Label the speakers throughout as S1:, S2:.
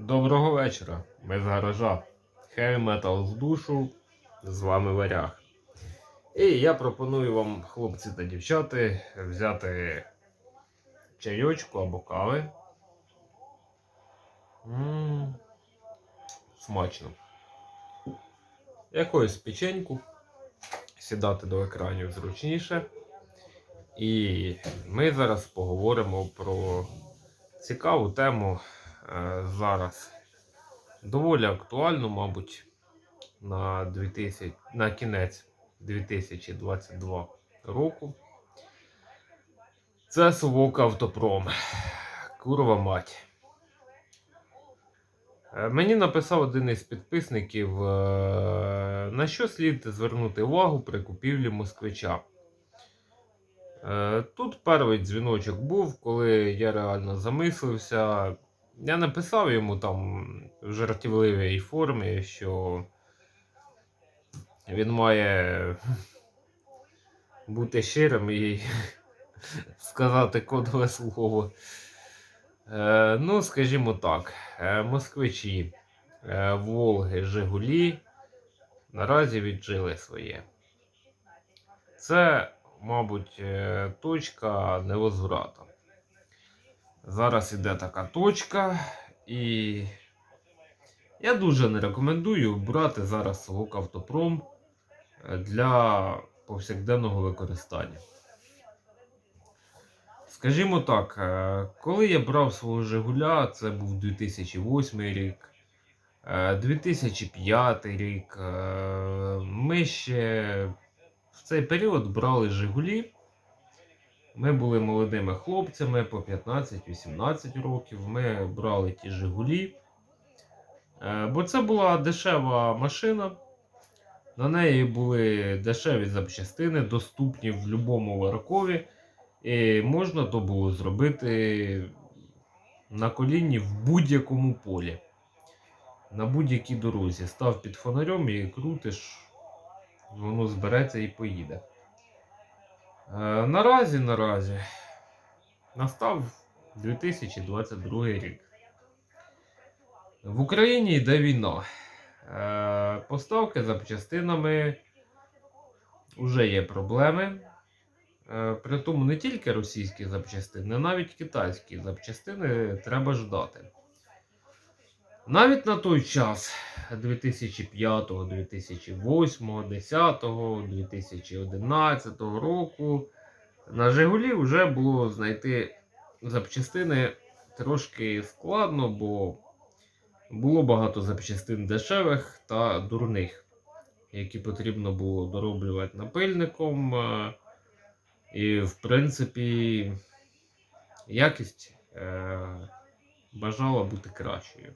S1: Доброго вечора. Ми з гаража. Heavy Metal з душу. З вами Варяг. І я пропоную вам, хлопці та дівчата, взяти чайочку або кави. м смачно. Якоюсь печеньку. Сідати до екранів зручніше. І ми зараз поговоримо про цікаву тему зараз. Доволі актуальну, мабуть, на, 2000, на кінець 2022 року. Це Совок Автопром. Курва мать. Е, Мені написав один із підписників, е, на що слід звернути увагу при купівлі москвича. Е, Тут перший дзвіночок був, коли я реально замислився. Я написав йому там в жартівливій формі, що він має бути щирим і сказати кодове слово. Е, ну, скажімо так, е, москвичі, е, Волги, Жигулі наразі віджили своє. Це, мабуть, е, точка невозврату. Зараз іде така точка, і я дуже не рекомендую брати зараз Совок Автопром е, для повсякденного використання. Скажімо так, е, коли я брав свого Жигуля, це був 2008 рік, е, 2005 рік, е, ми ще в цей період брали Жигулі. Ми були молодими хлопцями по 15-18 років. Ми брали ті Жигулі. Е, Бо це була дешева машина. На неї були дешеві запчастини, доступні в будь-якому варакові. І можна то було зробити на коліні в будь-якому полі. На будь-якій дорозі. Став під фонарем і крутиш, воно збереться і поїде. Е, Наразі, наразі настав 2022 рік. В Україні йде війна. Е, Поставки запчастинами вже є проблеми. Е, При тому не тільки російські запчастини, навіть китайські запчастини треба ждати. Навіть на той час 2005, 2008, 2010, 2011 року на Жигулі вже було знайти запчастини трошки складно, бо було багато запчастин дешевих та дурних, які потрібно було дороблювати напильником. е, І, в принципі, якість е, бажала бути кращою.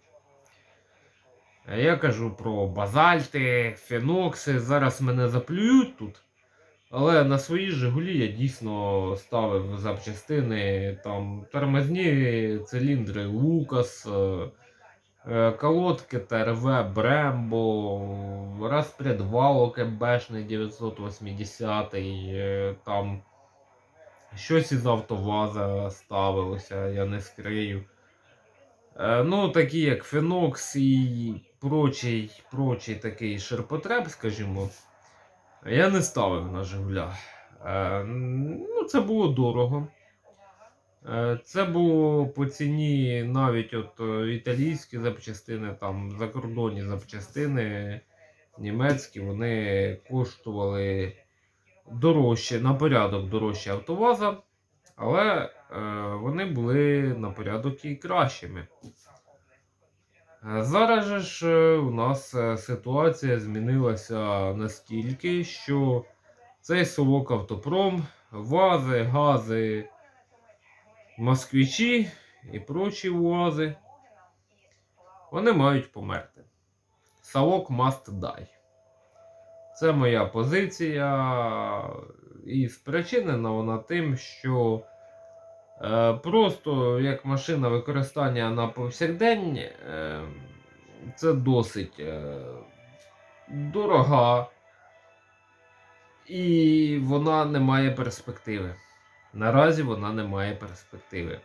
S1: Я кажу про базальти, фенокси. Зараз мене заплюють тут. Але на свої Жигулі я дійсно ставив запчастини там тормозні циліндри Лукас, е, е, колодки ТРВ Брембо, розпредвалок МБшний 980, е, там щось із автоваза ставилося, я не скрию. Е, Ну, такі як Фенокс і прочий, прочий такий ширпотреб, скажімо, я не ставив на Жигуля. Е, Ну, це було дорого. Е, Це було по ціні навіть от е, італійські запчастини, там закордонні запчастини німецькі, вони коштували дорожче, на порядок дорожче автоваза, але е, вони були на порядок і кращими. Зараз ж е, у нас е, ситуація змінилася настільки, що цей совок автопром, вази, гази, москвичі і прочі УАЗи, вони мають померти. Совок must die. Це моя позиція, і спричинена вона тим, що просто як машина використання на повсякдень, е, це досить е, дорога, і вона не має перспективи. Наразі вона не має перспективи.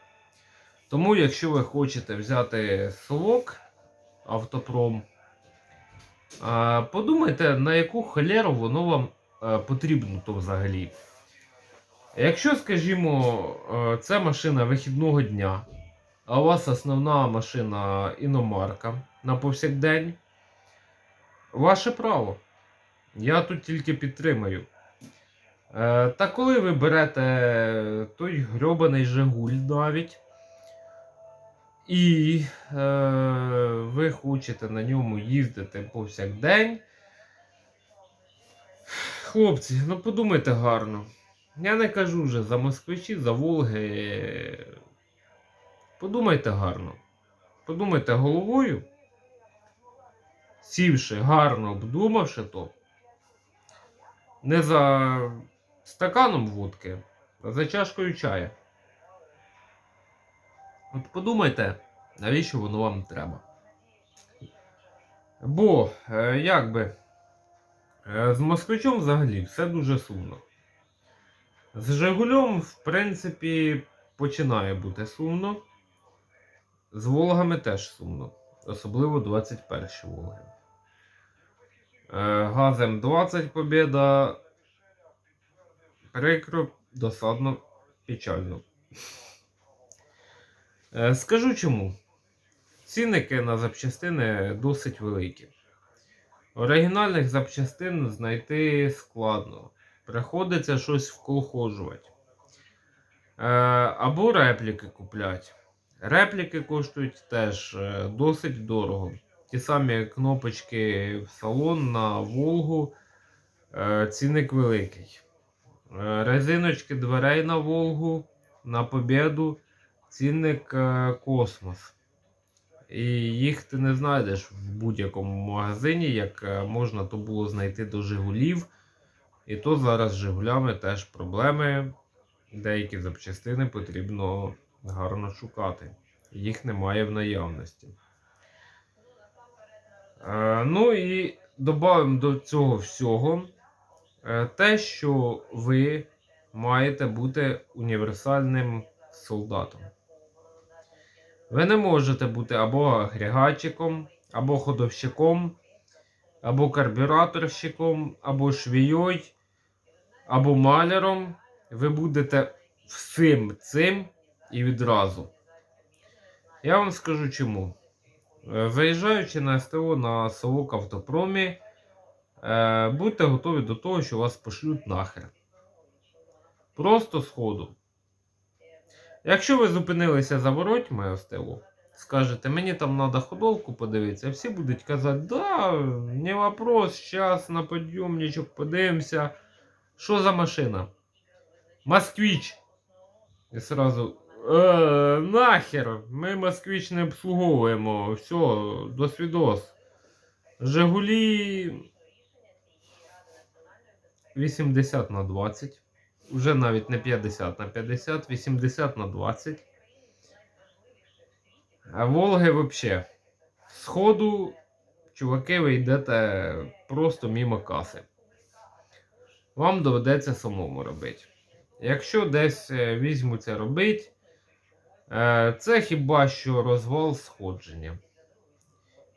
S1: Тому, якщо ви хочете взяти совок, автопром. Е, подумайте, на яку холеру воно вам е, потрібно то взагалі. Якщо, скажімо, е, це машина вихідного дня, а у вас основна машина іномарка на повсякдень, ваше право. Я тут тільки підтримаю. Е, Та коли ви берете той грьобаний Жигуль навіть, і е, ви хочете на ньому їздити повсякдень, хлопці, ну подумайте гарно. Я не кажу вже за москвичі, за Волги. Подумайте гарно. Подумайте головою, сівши гарно, обдумавши то. Не за стаканом водки, а за чашкою чая. От подумайте, навіщо воно вам треба. Бо, е, як би, е, з москвичом взагалі все дуже сумно. З Жигулем, в принципі, починає бути сумно. З Волгами теж сумно. Особливо 21 Волги. Газем 20 побіда. Прикро, досадно, печально. Е, Скажу чому. Цінники на запчастини досить великі. Оригінальних запчастин знайти складно. Приходиться щось вколхожувати. Е, або репліки куплять. Репліки коштують теж е, досить дорого. Ті самі кнопочки в салон на Волгу. Е, цінник великий. Резиночки дверей на Волгу, на Побєду. Цінник космос. І їх ти не знайдеш в будь-якому магазині, як можна то було знайти до Жигулів. І то зараз з Жигулями теж проблеми. Деякі запчастини потрібно гарно шукати. Їх немає в наявності. Е, ну і додаємо до цього всього е, те, що ви маєте бути універсальним солдатом. Ви не можете бути або агрегатчиком, або ходовщиком, або карбюраторщиком, або швією, або маляром. Ви будете всім цим і відразу. Я вам скажу чому. Е, Заїжджаючи на СТО на Совок Автопромі, е, будьте готові до того, що вас пошлють нахер. Просто сходу. Якщо ви зупинилися за воротьми СТО, скажете, мені там треба ходовку подивитися, всі будуть казати, да, не вопрос, зараз на підйомничок подивимося. Що за машина? Москвич. І сразу. Е, нахер, ми москвич не обслуговуємо. Все, до свідос. Жигулі 80 на 20. Уже навіть не 50 на 50, 80 на 20. А Волги взагалі. Сходу, чуваки, ви йдете просто мимо каси. Вам доведеться самому робити. Якщо десь е, візьмуться робити, е, це хіба що розвал сходження.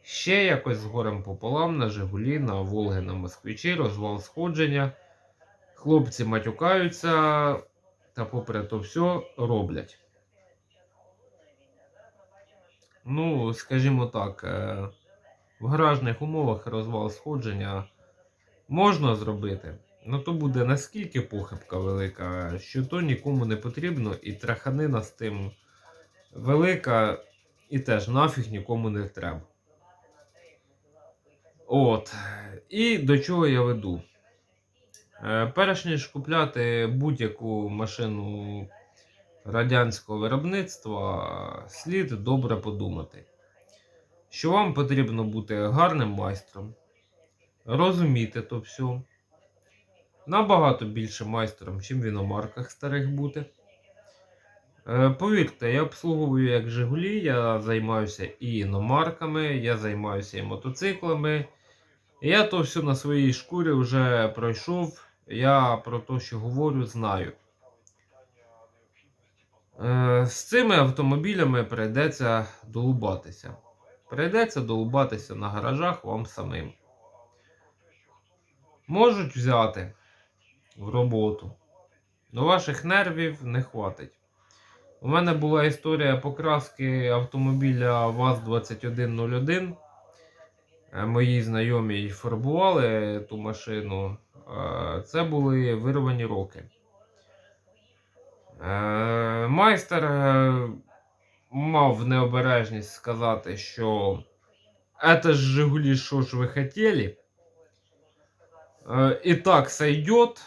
S1: Ще якось з горем пополам на Жигулі, на Волги, на Москвичі, розвал сходження. Хлопці матюкаються та попри то все роблять. Ну, скажімо так, е, в гаражних умовах розвал сходження можна зробити. Ну то буде наскільки похибка велика, що то нікому не потрібно, і траханина з тим велика, і теж нафіг нікому не треба. От. І до чого я веду? Е, Перш ніж купляти будь-яку машину радянського виробництва, слід добре подумати, що вам потрібно бути гарним майстром, розуміти то все, набагато більше майстром, чим в іномарках старих бути. Е, Повірте, я обслуговую як Жигулі, я займаюся і іномарками, я займаюся і мотоциклами. Я то все на своїй шкурі вже пройшов. Я про те, що говорю, знаю. Е, З цими автомобілями прийдеться долубатися. Прийдеться долубатися на гаражах вам самим. Можуть взяти в роботу. Но ваших нервів не хватить. У мене була історія покраски автомобіля ВАЗ-2101. Е, Мої знайомі фарбували ту машину. Е, Це були вирвані роки. Е, Майстер мав необережність сказати, що это ж Жигулі, що ж ви хотіли. Е, І так сойдет.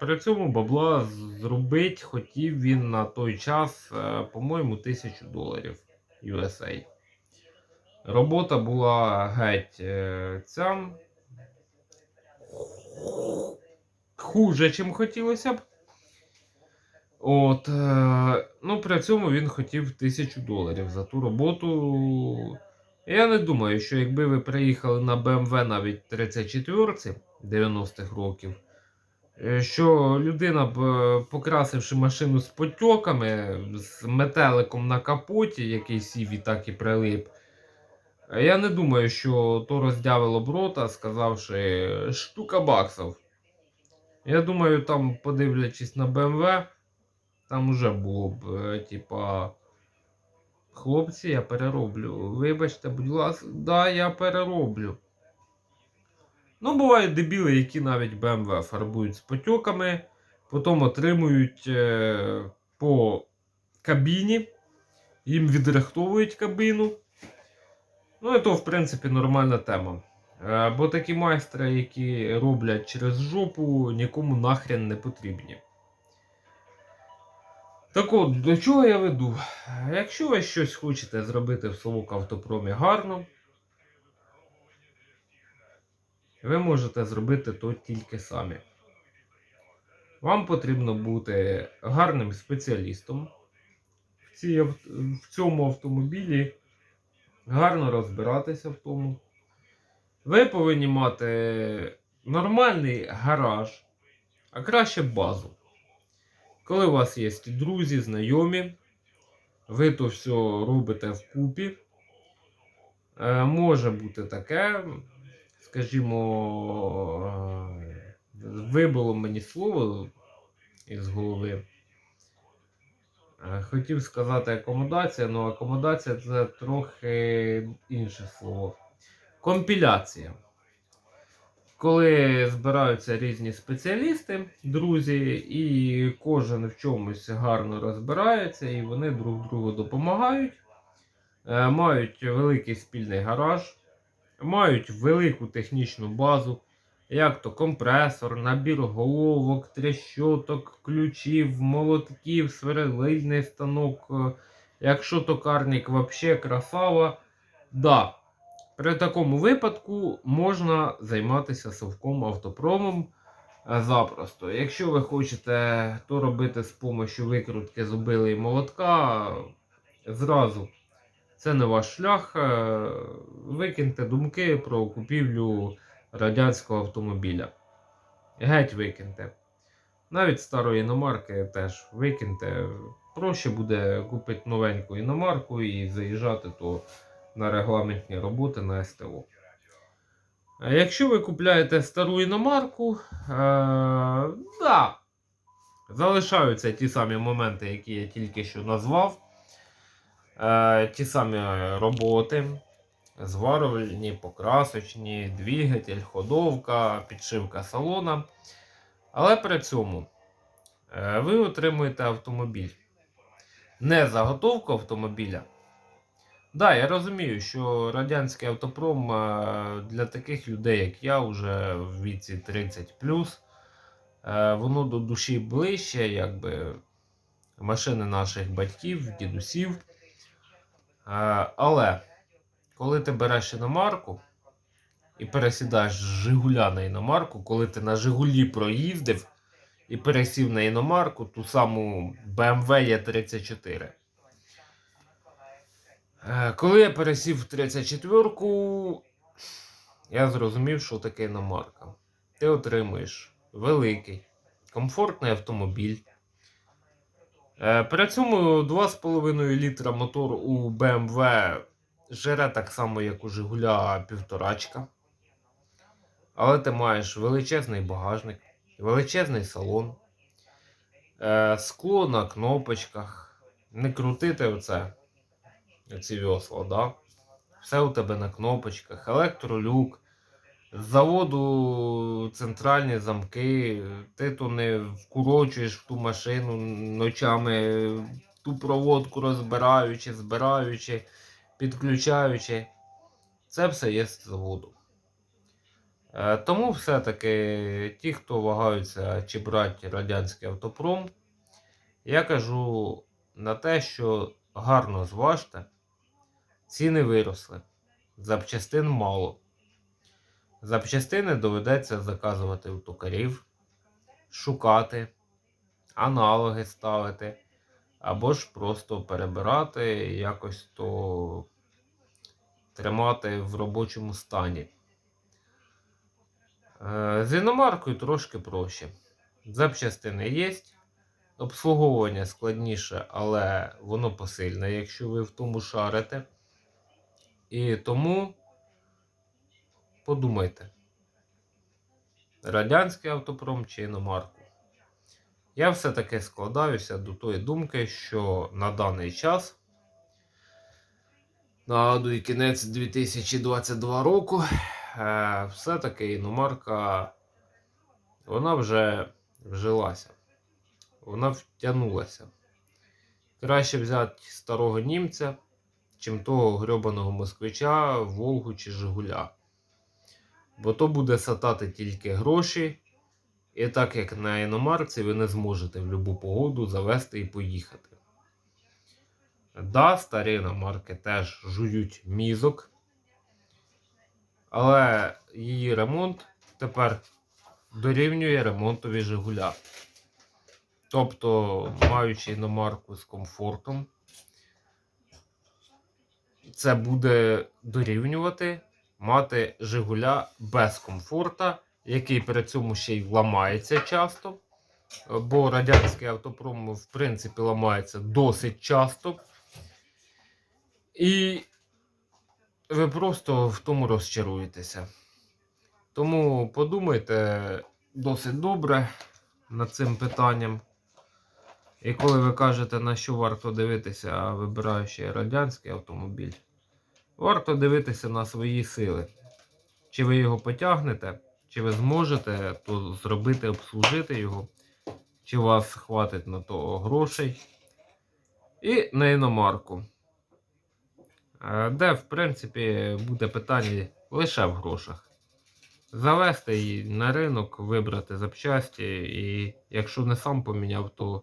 S1: При цьому бабла зробить хотів він на той час, е, по-моєму, 1000 доларів USA. Робота була геть е, ця. Хуже, чим хотілося б. От, ну, при цьому він хотів 1000 доларів за ту роботу. Я не думаю, що якби ви приїхали на BMW навіть 34 90-х років, е, що людина б, е, покрасивши машину з потьоками, з метеликом на капоті, який сів і так і прилип, я не думаю, що то роздявило б рота, сказавши штука баксів. Я думаю, там, подивлячись на BMW, там уже було б, е, типа. Хлопці, я перероблю. Вибачте, будь ласка, да, я перероблю. Ну, бувають дебіли, які навіть BMW фарбують з потьоками, потім отримують е, по кабіні, їм відрихтовують кабіну. Ну, і то, в принципі, нормальна тема. Е, бо такі майстри, які роблять через жопу, нікому нахрен не потрібні. Так от, до чого я веду? Якщо ви щось хочете зробити в Совок автопромі гарно, ви можете зробити то тільки самі. Вам потрібно бути гарним спеціалістом в, цій, в цьому автомобілі, гарно розбиратися в тому. Ви повинні мати нормальний гараж, а краще базу. Коли у вас є друзі, знайомі, ви то все робите вкупі. Е, може бути таке, скажімо, е, вибило мені слово із голови. Е, Хотів сказати акомодація, але акомодація це трохи інше слово. Компіляція. Коли збираються різні спеціалісти, друзі, і кожен в чомусь гарно розбирається, і вони друг другу допомагають, е, мають великий спільний гараж, мають велику технічну базу, як то компресор, набір головок, трещоток, ключів, молотків, сверлильний станок. е, Якщо токарник взагалі красава, да. При такому випадку можна займатися совком автопромом е, запросто. Якщо ви хочете то робити з допомогою викрутки зубили і молотка, зразу це не ваш шлях. е, Викиньте думки про купівлю радянського автомобіля. Геть викиньте. Навіть старої іномарки теж викиньте. Проще буде купити новеньку іномарку і заїжджати то на регламентні роботи на СТО. Якщо ви купляєте стару іномарку, е, да, залишаються ті самі моменти, які я тільки що назвав. Е, ті самі роботи, зварювальні, покрасочні, двигатель, ходовка, підшивка салона. Але при цьому е, ви отримуєте автомобіль. Не заготовку автомобіля. Да, я розумію, що радянський автопром е, для таких людей, як я, вже в віці 30 е, воно до душі ближче, якби машини наших батьків, дідусів. Е, Але коли ти береш іномарку і пересідаєш з Жигуля на іномарку, коли ти на Жигулі проїздив і пересів на іномарку, ту саму BMW E34. Е, Коли я пересів в 34-ку, я зрозумів, що таке іномарка. Ти отримуєш великий, комфортний автомобіль. Е, При цьому 2,5 літра мотор у BMW Жере так само, як у Жигуля півторачка. Але ти маєш величезний багажник, величезний салон, е, скло на кнопочках. Не крутити оце, оці весла, да? Все у тебе на кнопочках, електролюк. З заводу центральні замки, ти то не вкурочуєш в ту машину ночами, ту проводку розбираючи, збираючи, підключаючи. Це все є з заводу. Е, Тому все-таки ті, хто вагаються чи брати радянський автопром, я кажу на те, що гарно зважте, ціни виросли, запчастин мало. Запчастини доведеться заказувати у токарів, шукати, аналоги ставити, або ж просто перебирати, якось то тримати в робочому стані. Е, З іномаркою трошки проще. Запчастини є, обслуговування складніше, але воно посильне, якщо ви в тому шарите. І тому подумайте, радянський автопром чи іномарку. Я все-таки складаюся до тої думки, що на даний час, нагадую, кінець 2022 року, е, все-таки іномарка вона вже вжилася, вона втягнулася. Краще взяти старого німця, чим того грьобаного москвича, Волгу чи Жигуля. Бо то буде сатати тільки гроші. І так як на іномарці ви не зможете в будь-яку погоду завести і поїхати. Да, старі іномарки теж жують мізок. Але її ремонт тепер дорівнює ремонтові Жигуля. Тобто, маючи іномарку з комфортом, це буде дорівнювати мати Жигуля без комфорта, який при цьому ще й ламається часто. Бо радянський автопром, в принципі, ламається досить часто. І ви просто в тому розчаруєтеся. Тому подумайте досить добре над цим питанням. І коли ви кажете, на що варто дивитися, вибираючи радянський автомобіль, варто дивитися на свої сили. Чи ви його потягнете, чи ви зможете то зробити, обслужити його, чи у вас хватить на то грошей. І на іномарку. Е, Де, в принципі, буде питання лише в грошах. Завести її на ринок, вибрати запчасті, і якщо не сам поміняв, то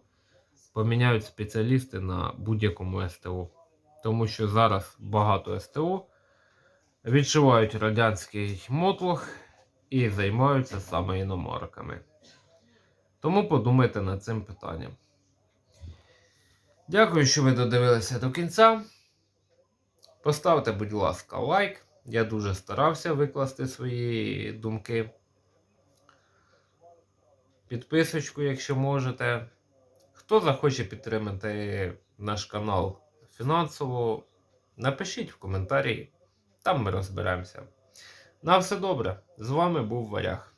S1: поміняють спеціалісти на будь-якому СТО. Тому що зараз багато СТО відшивають радянський мотлох і займаються саме іномарками. Тому подумайте над цим питанням. Дякую, що ви додивилися до кінця. Поставте, будь ласка, лайк. Я дуже старався викласти свої думки. Підписочку, якщо можете. Хто захоче підтримати наш канал фінансово, напишіть в коментарі, там ми розберемося. На все добре. З вами був Варяг.